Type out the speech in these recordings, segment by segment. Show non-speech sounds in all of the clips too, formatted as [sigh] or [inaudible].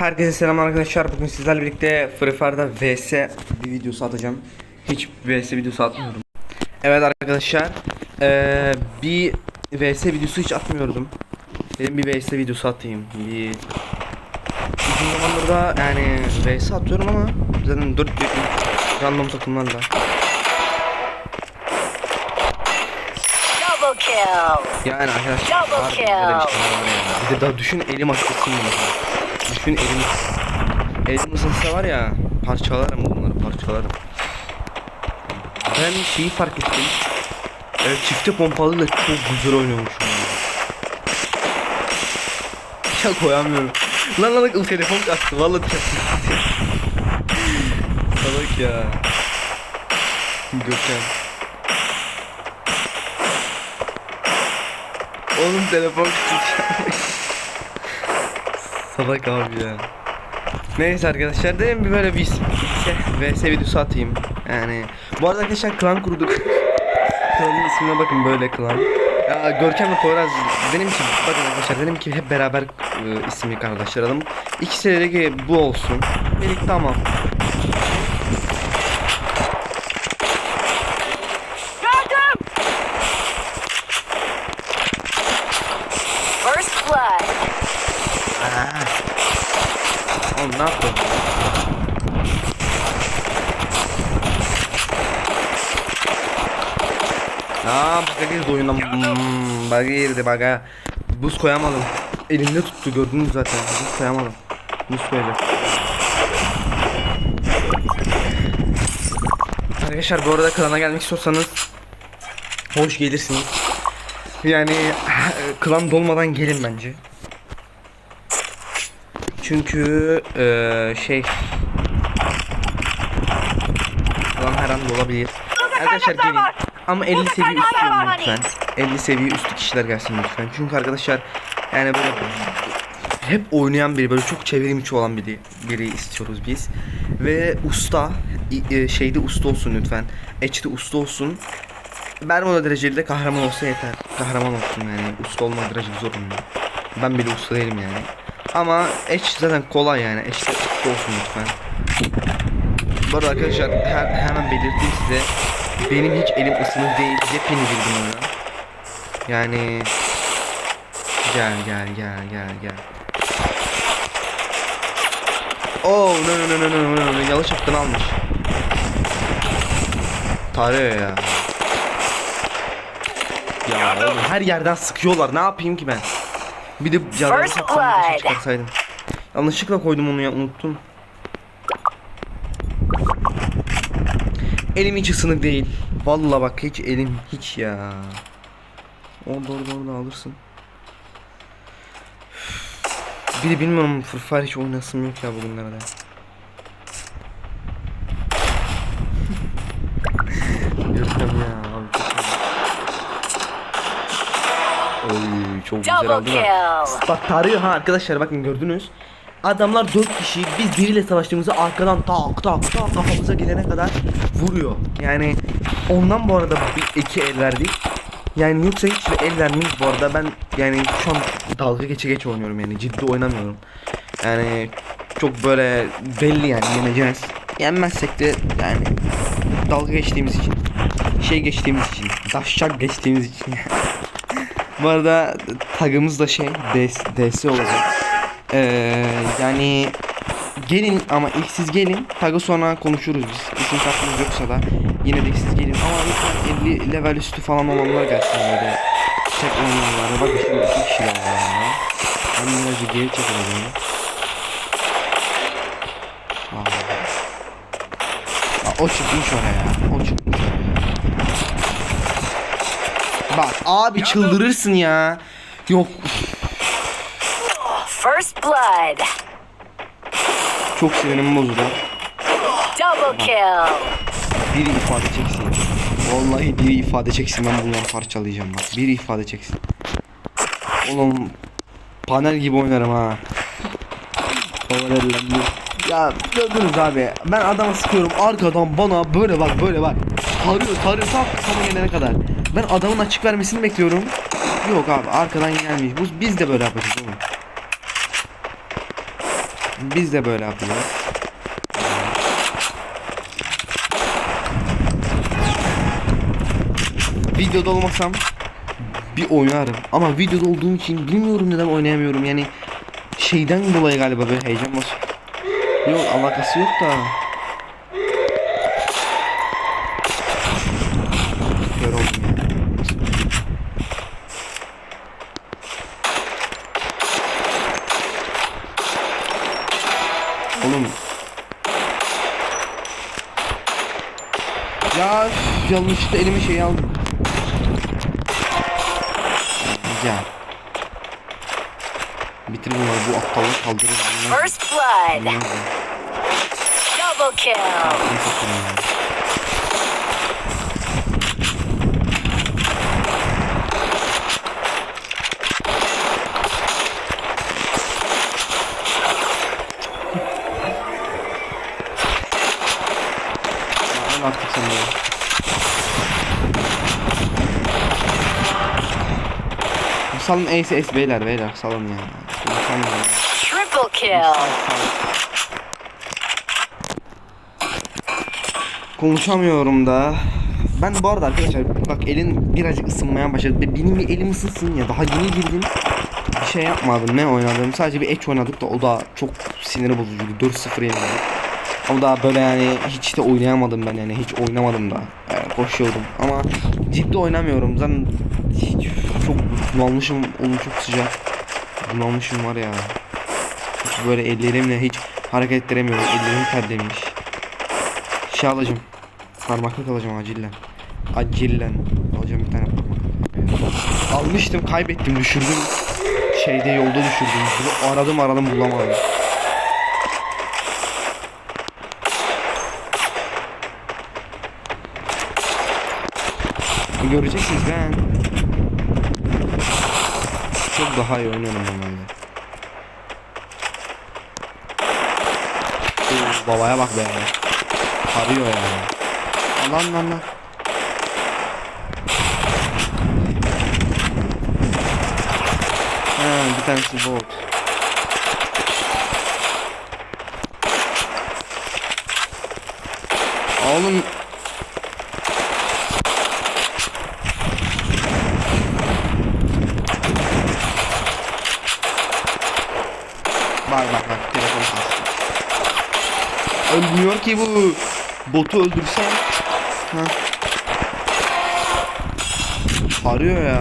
Herkese selam arkadaşlar. Bugün sizlerle birlikte Free Fire'da VS bir videosu atacağım. Hiç VS videosu atmıyorum. Evet arkadaşlar. eee, bir VS videosu hiç atmıyordum. Dedim bir VS videosu atayım. Bir uzun zamandır da yani VS atıyorum ama zaten 4 random takımlarla. Yani arkadaşlar Double var, kill. böyle bir de daha düşün elim açılsın mesela. Düşün elim elim ısınsa var ya parçalarım bunları parçalarım. Ben şeyi fark ettim. Evet, çifte pompalıyla çok güzel oynuyormuşum. Ya koyamıyorum. Lan lan telefon kastı vallahi telefon kastı. Salak ya. Gökhan. Oğlum telefon kastı. Salak abi ya. Neyse arkadaşlar dedim bir böyle bir VS, videosu atayım. Yani bu arada arkadaşlar klan kurduk. Klanın ismine bakın böyle klan. Ya Görkem ve Poyraz dedim ki bakın arkadaşlar dedim ki hep beraber e, ismi kardeşlerim. İkisi de bu olsun. Dedik tamam. First blood. Oğlum ne yaptın? Aa baka girdi oyuna. Hmm, baka girdi. Buz koyamadım. Elimde tuttu gördünüz zaten. Buz koyamadım. Buz koyacak. Arkadaşlar bu arada klana gelmek istiyorsanız hoş gelirsiniz. Yani [sighs] klan dolmadan gelin bence. Çünkü eee şey Falan her an olabilir. Arkadaşlar gelin. Ama 50 seviye üstü olun lütfen. 50 seviye üstü kişiler gelsin lütfen. Çünkü arkadaşlar yani böyle hep oynayan biri böyle çok çevrimiçi olan biri biri istiyoruz biz. Ve usta e, şeyde usta olsun lütfen. Edge'de usta olsun. Bermuda dereceli de kahraman olsa yeter. Kahraman olsun yani. Usta olma dereceli zorunlu. Ben bile usta değilim yani. Ama Edge zaten kolay yani. Edge'de usta olsun lütfen. Bu arada arkadaşlar he- hemen belirteyim size. Benim hiç elim ısınık değil. Yepyeni girdim ona. Yani gel gel gel gel gel. Oh no no no no no no no yanlış hakkını almış. Tarıyor ya. Ya oğlum her yerden sıkıyorlar. Ne yapayım ki ben? Bir de canımı First satsam blood. çıkarsaydım. Yanlışlıkla koydum onu ya unuttum. Elim hiç ısınık değil. Vallahi bak hiç elim hiç ya. Orada orada orada alırsın. Bir de bilmiyorum Free Fire hiç oynasım yok ya bugünlerde. Görkem [laughs] ya abi çok iyi. Oy çok güzel aldı. Bak tarıyor ha arkadaşlar bakın gördünüz. Adamlar 4 kişi biz biriyle savaştığımızda arkadan tak tak tak kafamıza gelene kadar vuruyor. Yani ondan bu arada bir iki el verdik. Yani yoksa hiç el vermeyiz bu arada ben yani şu an dalga geçe geç oynuyorum yani ciddi oynamıyorum. Yani çok böyle belli yani yeneceğiz. Yenmezsek de yani dalga geçtiğimiz için şey geçtiğimiz için daşşak geçtiğimiz için [laughs] Bu arada tagımız da şey DS, DS olacak. Ee, yani gelin ama ilk siz gelin. Tagı sonra konuşuruz biz. İsim kartınız yoksa da yine de ilk siz gelin. Ama lütfen 50 level üstü falan olanlar gelsin böyle. Tek oynayanlar. Bak şimdi iki kişiler var yani. Ben birazcık geri çekileceğim. Aa, o çıkmış oraya. O çıkmış oraya. Bak abi çıldırırsın ya. Yok First blood. çok sinirim bozuldu. Double kill. Biri ifade çeksin. Vallahi biri ifade çeksin ben bunları parçalayacağım bak. Biri ifade çeksin. Oğlum panel gibi oynarım ha. Havalarlandı. Ya gördünüz abi. Ben adama sıkıyorum arkadan bana böyle bak böyle bak. Tarıyor tarıyor tam sana gelene kadar. Ben adamın açık vermesini bekliyorum. Yok abi arkadan gelmiş. Bu biz de böyle yapacağız oğlum. Biz de böyle yapacağız. Videoda olmasam bir oynarım ama videoda olduğum için bilmiyorum neden oynayamıyorum yani şeyden dolayı galiba böyle heyecan basıyor. Yok alakası yok da. Kör oldum ya. Oğlum. Ya üf, yanlışlıkla elime şey aldım. Ya. Bitir bunları bu aptallık kaldırır bunlar. First blood. Bunlar da- Double kill. Neyse, tamam ya. Ya, al artık sen de. Salın ace ace beyler beyler salın ya. Salın ya. Triple kill. Konuşamıyorum da. Ben bu arada arkadaşlar bak elin birazcık ısınmaya başladı. Be- Benim bir elim ısınsın ya daha yeni girdim. Bir şey yapmadım ne oynadım sadece bir etch oynadık da o da çok sinir bozucuydu 4-0 yenildik. O da böyle yani hiç de oynayamadım ben yani hiç oynamadım da yani koşuyordum ama ciddi oynamıyorum zaten hiç, çok bunalmışım oğlum çok sıcak bunalmışım var ya hiç böyle ellerimle hiç hareket ettiremiyorum ellerim terlemiş şey alacağım. Parmaklık alacağım acilen. Acilen. Alacağım bir tane parmaklık. Almıştım kaybettim düşürdüm. Şeyde yolda düşürdüm. Bunu aradım aradım bulamadım. Göreceksiniz ben. Çok daha iyi oynuyorum normalde. Babaya bak be. Arıyor yani. Lan lan lan. Ha, bir tanesi bot. Oğlum Bak bak bak telefon kastı. Ölmüyor ki bu. Botu öldürsen. Ha. Arıyor ya.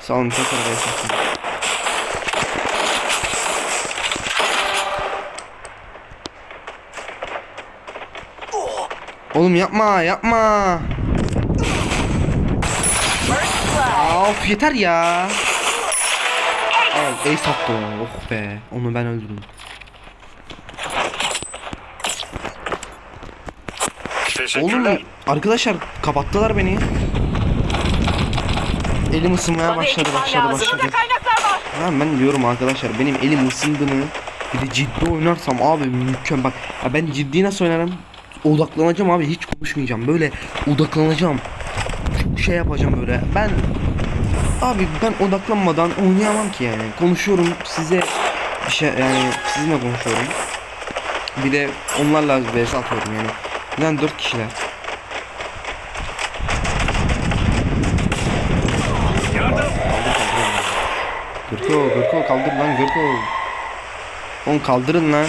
Sağ olun tekrar yaşasın. Oğlum yapma yapma. Of yeter ya. Al ace attı. Oh be. Onu ben öldürdüm. Oğlum arkadaşlar kapattılar beni. Elim ısınmaya başladı başladı başladı. Ya ben diyorum arkadaşlar benim elim ısındığını bir de ciddi oynarsam abi mükemmel bak ya ben ciddi nasıl oynarım odaklanacağım abi hiç konuşmayacağım böyle odaklanacağım çok şey yapacağım böyle ben abi ben odaklanmadan oynayamam ki yani konuşuyorum size bir şey yani sizinle konuşuyorum bir de onlarla vs atıyorum yani neden dört kişiler. Gürko, Gürko kaldır lan Gürko. Oğlum kaldırın lan.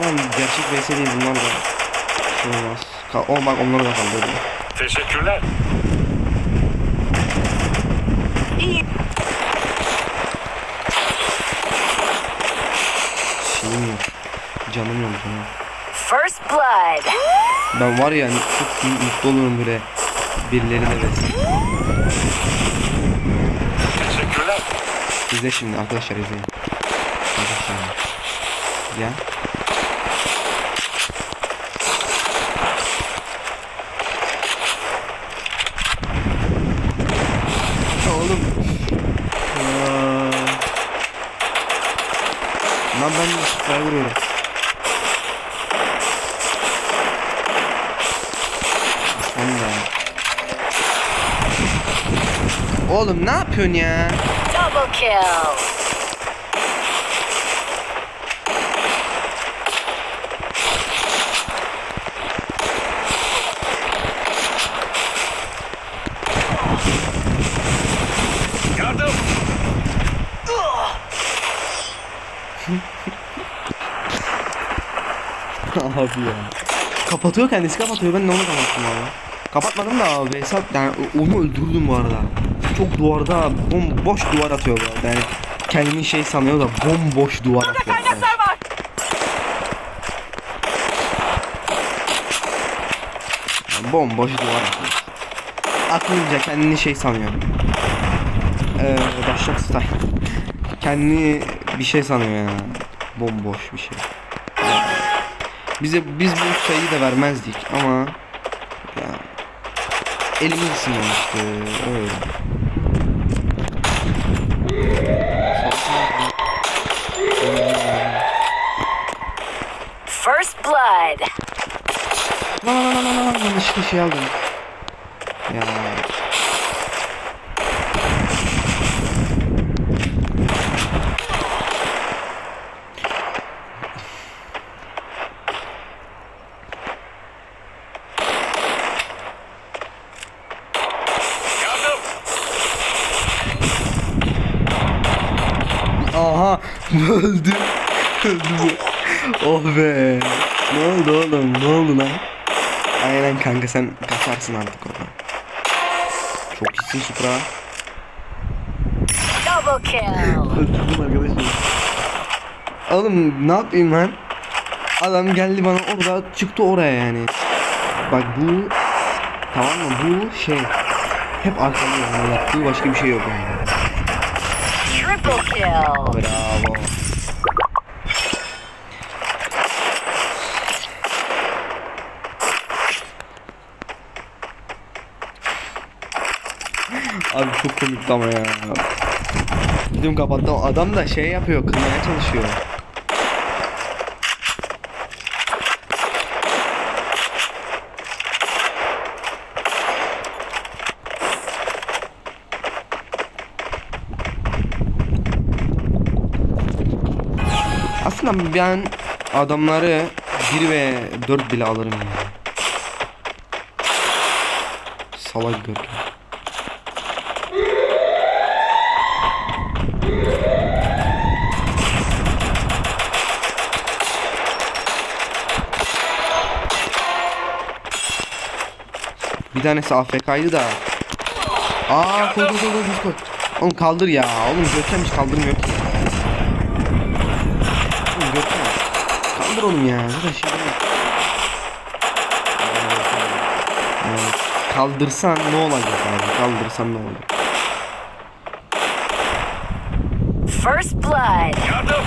Lan gerçek vs değil bunlar da. Şey olmaz. Ka o bak onları da kaldırdı. Teşekkürler. Yok. Canım yok canım. First blood. Ben var ya hani çok mutlu olurum böyle birilerine vs. Teşekkürler. İzle şimdi arkadaşlar izleyin. Arkadaşlar. Ya. Oğlum. Aa. Lan ben sıkıya vuruyorum. Oğlum ne yapıyorsun ya? Double kill. Abi ya. Kapatıyor kendisi kapatıyor ben de onu kapattım abi. Kapatmadım da abi hesap yani onu öldürdüm bu arada. Çok duvarda bomboş duvar atıyor bu arada yani. Kendini şey sanıyor da bomboş duvar atıyor. Yani. Yani bomboş duvar atıyor. Atınca kendini şey sanıyor. Ee, Başak style. Kendini bir şey sanıyor ya. Bomboş bir şey. Yani bize biz bu sayıyı da vermezdik ama ya elimiz ısınmamıştı öyle. First blood. Lan lan lan lan lan yanlışlıkla şey aldım. Ya. Yardım. Aha öldü. öldü. Oh be. Ne oldu oğlum? Ne oldu lan? Aynen kanka sen kaçarsın artık oradan. Çok iyisin Supra. Double kill. Öldürdüm arkadaşım. Oğlum ne yapayım lan? Adam geldi bana orada çıktı oraya yani. Bak bu tamam mı? Bu şey hep yani yaptığı başka bir şey yok yani. Triple kill. Bravo. Abi çok komikti ama ya. Dedim kapattım. Adam da şey yapıyor, kırmaya çalışıyor. Aslında ben adamları 1 ve 4 bile alırım yani. Salak görkem. Bir tanesi AFK'ydı da. Aa koy koy koy koy koy. Oğlum kaldır ya. Oğlum Görkem hiç kaldırmıyor ki. Oğlum Görkem. Kaldır oğlum ya. Zaten şey değil. Evet. Kaldırsan ne olacak abi? Kaldırsan ne olacak? First blood. Yardım.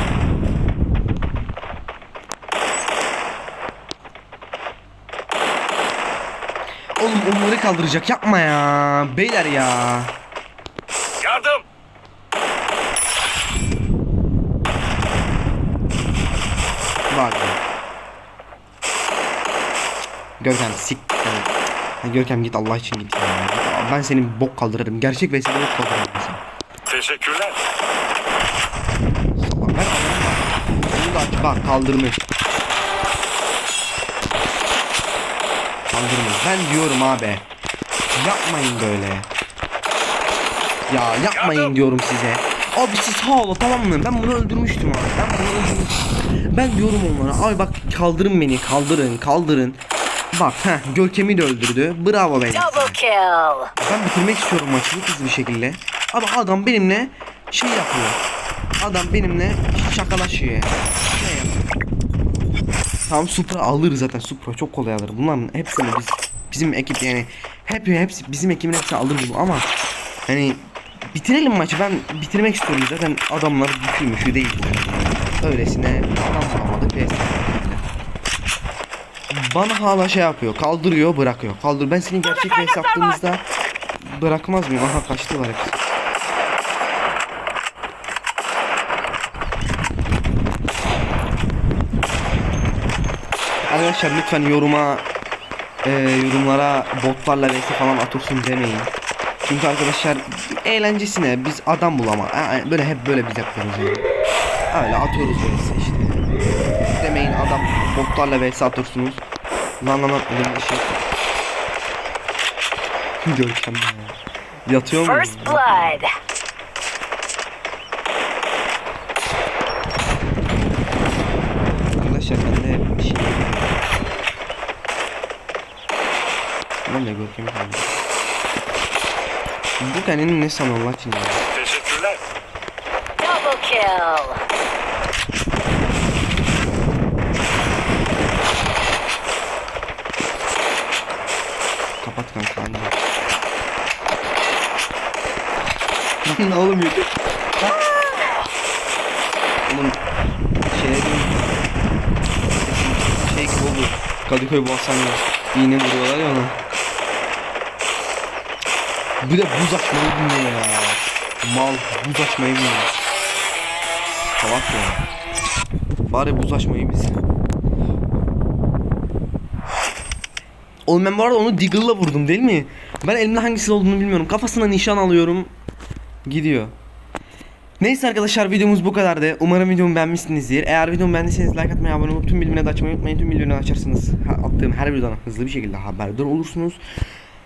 Oğlum onları kaldıracak yapma ya. Beyler ya. Yardım. Bak. Görkem sik. Ha, Görkem git Allah için git ya. Ben senin bok kaldırırım. Gerçek ve seni bok kaldırırım. Teşekkürler. Bak. Bak kaldırmış. Kaldırmış. Ben diyorum abi. Yapmayın böyle. Ya yapmayın diyorum size. Abi siz sağ ol tamam mı? Ben bunu öldürmüştüm abi. Ben bunu öldürmüştüm. Ben diyorum onlara. Abi bak kaldırın beni. Kaldırın. Kaldırın. Bak heh Görkem'i de öldürdü. Bravo benim. Double kill. Ben bitirmek istiyorum maçı hızlı bir şekilde. Ama adam benimle şey yapıyor. Adam benimle şakalaşıyor. Tamam Supra alır zaten Supra çok kolay alır. Bunların hepsini biz bizim ekip yani hep hepsi bizim ekibin hepsini alır bunu ama hani bitirelim maçı. Ben bitirmek istiyorum. Zaten adamlar güçlü değil. Yani. Öylesine adam bulamadık ve bana hala şey yapıyor kaldırıyor bırakıyor. Kaldır ben senin gerçek bir yaptığımızda bırakmaz mıyım? Aha kaçtılar hepsi Arkadaşlar lütfen yoruma e, yorumlara botlarla vs falan atırsın demeyin. Çünkü arkadaşlar eğlencesine biz adam bulama böyle hep böyle biz yapıyoruz. Öyle atıyoruz vs işte. Demeyin adam botlarla vs atıyorsunuz. Lan lan lan elimde şey. [laughs] Görkem ya. Yatıyor mu? First blood. Kendini ne sanıyor Allah için ya. Teşekkürler. Double kill. Kapat kanka hadi. ne oğlum YouTube? Oğlum şey şey gibi oldu. Kadıköy Boğazhan'da iğne vuruyorlar ya ona. Bir de buz açmayı bilmiyor ya. Mal buz açmayı bilmiyor. Salak ya. Bari buz açmayı bilsin. Oğlum ben bu arada onu Deagle'la vurdum değil mi? Ben elimde hangisi olduğunu bilmiyorum. Kafasına nişan alıyorum. Gidiyor. Neyse arkadaşlar videomuz bu kadardı. Umarım videomu beğenmişsinizdir. Eğer videomu beğendiyseniz like atmayı, abone olup tüm bildirimleri açmayı unutmayın. Tüm bildirimleri açarsanız attığım her videodan hızlı bir şekilde haberdar olursunuz.